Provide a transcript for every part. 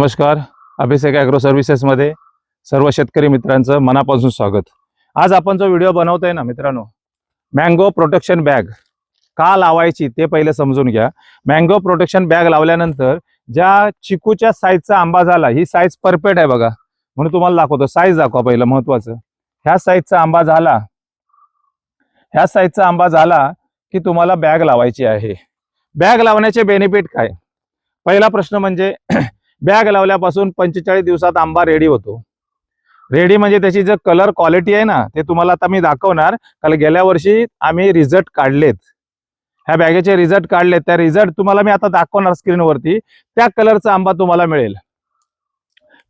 नमस्कार. अभिषेक ॲग्रो सर्व्हिसेसमध्ये सर्व शेतकरी मित्रांचं मनापासून स्वागत. आज आपण जो व्हिडिओ बनवतोय ना मित्रांनो मँगो प्रोटेक्शन बॅग का लावायची ते पहिले समजून घ्या. मँगो प्रोटेक्शन बॅग लावल्यानंतर ज्या चिकूच्या साईजचा आंबा झाला ही साईज परफेक्ट आहे बघा. म्हणून तुम्हाला दाखवतो. साईज दाखवा पहिलं महत्वाचं. ह्या साईजचा आंबा झाला ह्या साईजचा आंबा झाला की तुम्हाला बॅग लावायची आहे. बॅग लावण्याचे बेनिफिट काय? पहिला प्रश्न म्हणजे बॅग लावल्यापासून पंचेचाळीस दिवसात आंबा रेडी होतो. रेडी म्हणजे त्याची जर कलर क्वालिटी आहे ना ते तुम्हाला आता मी दाखवणार. कारण गेल्या वर्षी आम्ही रिझल्ट काढलेत. ह्या बॅगेचे रिझल्ट काढलेत. त्या रिझल्ट तुम्हाला मी आता दाखवणार स्क्रीनवरती त्या कलरचा आंबा तुम्हाला मिळेल.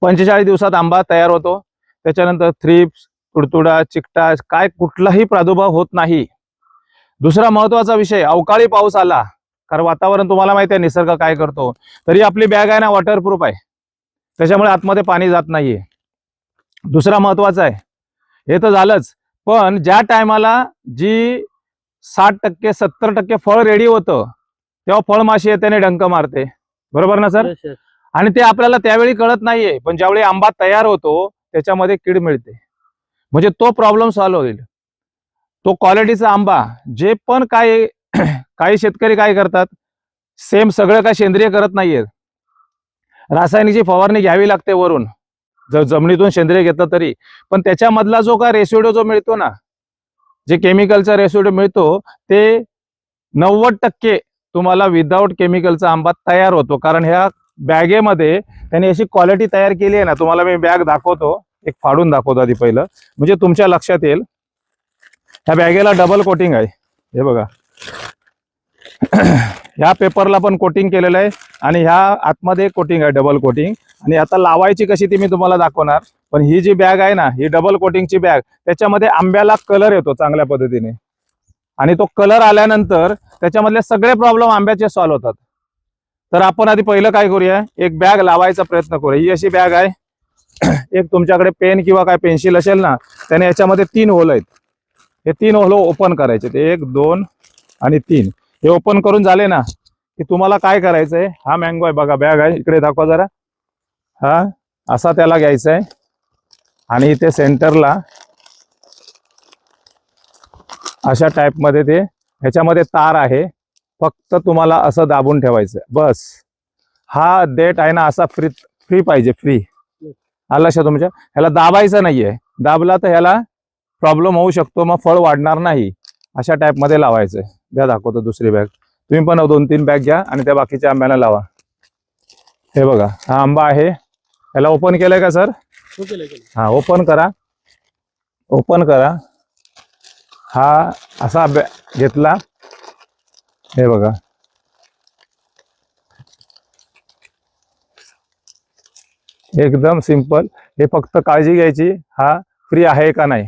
पंचेचाळीस दिवसात आंबा तयार होतो. त्याच्यानंतर थ्रिप्स तुडतुडा चिकटा काय कुठलाही प्रादुर्भाव होत नाही. दुसरा महत्त्वाचा विषय अवकाळी पाऊस आला. कारण वातावरण तुम्हाला माहिती आहे निसर्ग काय करतो. तरी आपली बॅग आहे ना वॉटरप्रूफ आहे. त्याच्यामुळे आतमध्ये पाणी जात नाहीये. दुसरा महत्त्वाचा आहे. हे तर झालंच. पण ज्या टायमाला जी साठ टक्के सत्तर टक्के फळ रेडी होतं तेव्हा फळमाशी येते आणि डंक मारते. बरोबर ना सर. आणि ते आपल्याला त्यावेळी कळत नाहीये पण ज्यावेळी आंबा तयार होतो त्याच्यामध्ये कीड मिळते. म्हणजे तो प्रॉब्लेम सॉल्व्ह होईल. तो क्वालिटीचा आंबा जे पण काय काही शेतकरी काय करतात? सेम सगळं काय सेंद्रिय करत नाहीये रासायनिकची फवारणी घ्यावी लागते वरून. जर जमिनीतून सेंद्रिय घेतलं तरी. पण त्याच्यामधला जो काय रेसिड्यू जो मिळतो ना जे केमिकलचा रेसिड्यू मिळतो ते नव्वद टक्के तुम्हाला विदाऊट केमिकलचा आंबा तयार होतो. कारण ह्या बॅगेमध्ये त्यांनी अशी क्वालिटी तयार केली आहे ना तुम्हाला मी बॅग दाखवतो. एक फाडून दाखवतो आधी पहिलं. म्हणजे तुमच्या लक्षात येईल. ह्या बॅगेला डबल कोटिंग आहे. हे बघा. ह्या पेपरला पण कोटिंग केलेलं आहे आणि ह्या आतमध्ये कोटिंग आहे डबल कोटिंग आणि आता लावायची कशी ती मी तुम्हाला दाखवणार. पण ही जी बॅग आहे ना ही डबल कोटिंगची बॅग त्याच्यामध्ये आंब्याला कलर येतो चांगल्या पद्धतीने. आणि तो कलर आल्यानंतर त्याच्यामधले सगळे प्रॉब्लेम आंब्याचे सॉल्व्ह होतात. तर आपण आधी पहिलं काय करूया? एक बॅग लावायचा प्रयत्न करूया. ही अशी बॅग आहे. एक तुमच्याकडे पेन किंवा काय पेन्सिल असेल ना त्याने याच्यामध्ये तीन होल आहेत. हे तीन होल ओपन करायचे. ते एक दोन आणि तीन. हे ओपन करून झाले ना की तुम्हाला काय करायचंय? हा मँगो आहे बघा बॅग आहे. इकडे दाखवा जरा. हा असा त्याला घ्यायचा आहे आणि इथे सेंटरला अशा टाईपमध्ये ते ह्याच्यामध्ये तार आहे. फक्त तुम्हाला असं दाबून ठेवायचं बस. हा डेट आहे ना असा फ्री फ्री पाहिजे फ्री आला लक्षात तुमच्या? ह्याला दाबायचं नाहीये. दाबला तर ह्याला प्रॉब्लेम होऊ शकतो मग फळ वाढणार नाही. अशा टाईपमध्ये लावायचंय. द्या दाखवतो दुसरी बॅग तुम्ही पण दोन तीन बॅग घ्या आणि त्या बाकीच्या आंब्याला लावा. हे बघा हा आंबा आहे. ह्याला ओपन केलंय का सर हो. हा ओपन करा. ओपन करा. हा असा घेतला. हे बघा. एकदम सिंपल हे फक्त काळजी घ्यायची. हा फ्री आहे का नाही?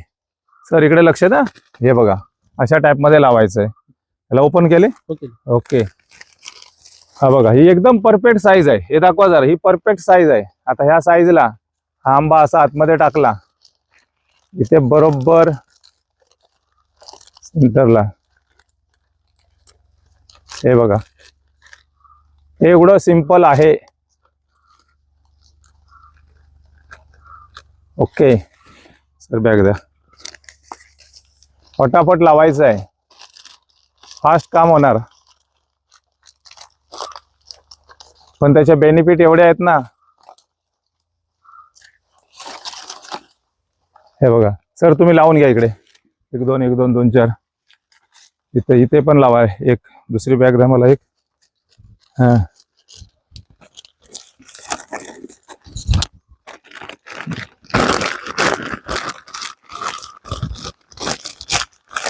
सर इकडे लक्ष द्या. हे बघा अशा टाइपमध्ये लावायचं आहे याला ओपन केले. ओके. हा बघा ही एकदम परफेक्ट साईज आहे. हे दाखवा जरा ही परफेक्ट साईज आहे. आता ह्या साईजला हा आंबा असा आतमध्ये टाकला. इथे बरोबर सेंटरला हे बघा. हे एवढं सिंपल आहे. ओके. सर बॅग द्या. फटाफट लावायचं आहे. फास्ट काम होणार. पण त्याचे बेनिफिट एवढे आहेत ना. हे बघा. सर तुम्ही लावून घ्या इकडे. एक दोन एक दोन दोन चार. इथे इथे पण लावा एक. दुसरी बॅग द्या मला एक. हा.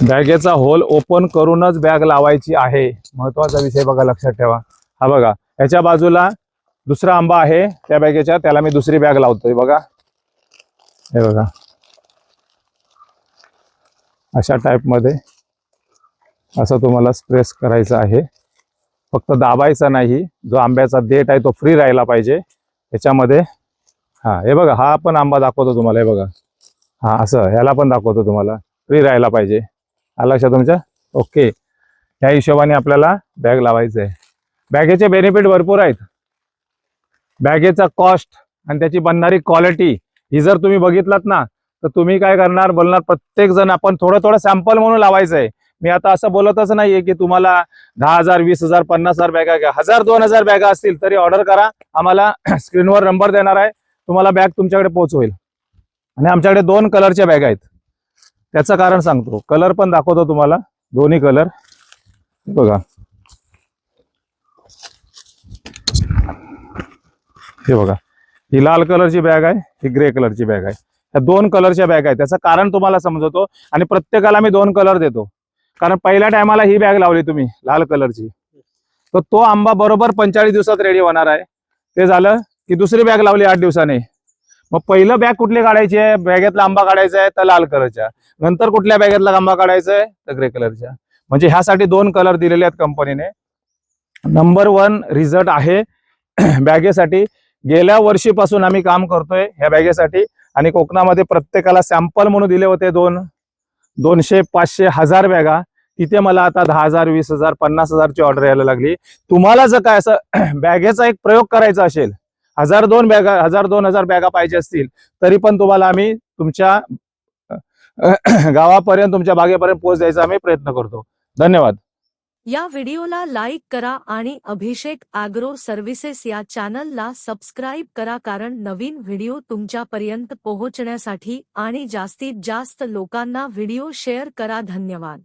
बॅगेचा होल ओपन करूनच बॅग लावायची आहे. महत्त्वाचा विषय बघा लक्षात ठेवा. हा बघा याच्या बाजूला दुसरा आंबा आहे त्या बॅगेच्या त्याला मी दुसरी बॅग लावतोय बघा. हे बघा. अशा टाईपमध्ये असं तुम्हाला स्प्रेस करायचं आहे. फक्त दाबायचा नाही जो आंब्याचा देठ आहे तो फ्री राहिला पाहिजे. त्याच्यामध्ये हा हे बघा हा पण आंबा दाखवतो तुम्हाला हे बघा. हा असं ह्याला पण दाखवतो तुम्हाला. फ्री राहायला पाहिजे. आला लक्षात तुमच्या ओके ह्या हिशोबाने आपल्याला बॅग लावायचं आहे बॅगेचे बेनिफिट भरपूर आहेत. बॅगेचा कॉस्ट आणि त्याची बनणारी क्वालिटी ही जर तुम्ही बघितलात ना तर तुम्ही काय करणार? बोलणार प्रत्येक जण आपण थोडं थोडं सॅम्पल म्हणून लावायचं आहे मी आता असं बोलतच नाहीये की तुम्हाला दहा हजार वीस हजार पन्नास हजार बॅगा घ्या. हजार दोन हजार बॅगा असतील तरी ऑर्डर करा. आम्हाला स्क्रीनवर नंबर देणार आहे. तुम्हाला बॅग तुमच्याकडे पोहोचवेल. आणि आमच्याकडे दोन कलरच्या बॅग आहेत. त्याचं कारण सांगतो. कलर पण दाखवतो तुम्हाला. दोन्ही कलर बघा. हे बघा. ही लाल कलरची बॅग आहे ही ग्रे कलरची बॅग आहे. ह्या दोन कलरच्या बॅग आहेत. त्याचं कारण तुम्हाला समजवतो आणि प्रत्येकाला मी दोन कलर देतो. कारण पहिल्या टायमाला ही बॅग लावली तुम्ही लाल कलरची तर तो आंबा बरोबर पंचेचाळीस दिवसात रेडी होणार आहे. ते झालं की दुसरी बॅग लावली आठ दिवसाने. मग पहिलं बॅग कुठली काढायची? आहे बॅगेतला आंबा काढायचा आहे तर लाल कलरच्या. नंतर कुठल्या बॅगेतला आंबा काढायचा आहे? तर ग्रे कलरच्या. म्हणजे ह्यासाठी दोन कलर दिलेले आहेत कंपनीने. नंबर वन रिझल्ट आहे बॅगेसाठी. गेल्या वर्षीपासून आम्ही काम करतोय ह्या बॅगेसाठी. आणि कोकणामध्ये प्रत्येकाला सॅम्पल म्हणून दिले होते दोन. दोनशे पाचशे हजार बॅगा. तिथे मला आता दहा हजार वीस हजार पन्नास हजारची ऑर्डर यायला लागली. तुम्हाला जर काय असं बॅगेचा एक प्रयोग करायचा असेल हजार दोन बॅगा हजार दोन हजार बॅगा पाहिजे असतील तरी पण तुम्हाला आम्ही तुमच्या गावापर्यंत तुमच्या बागेपर्यंत पोहोच द्यायचा आम्ही प्रयत्न करतो. धन्यवाद. या व्हिडिओला लाईक करा आणि अभिषेक ॲग्रो सर्व्हिसेस या चॅनलला सबस्क्राईब करा कारण नवीन व्हिडिओ तुमच्यापर्यंत पोहोचण्यासाठी आणि जास्तीत जास्त लोकांना व्हिडिओ शेअर करा. धन्यवाद.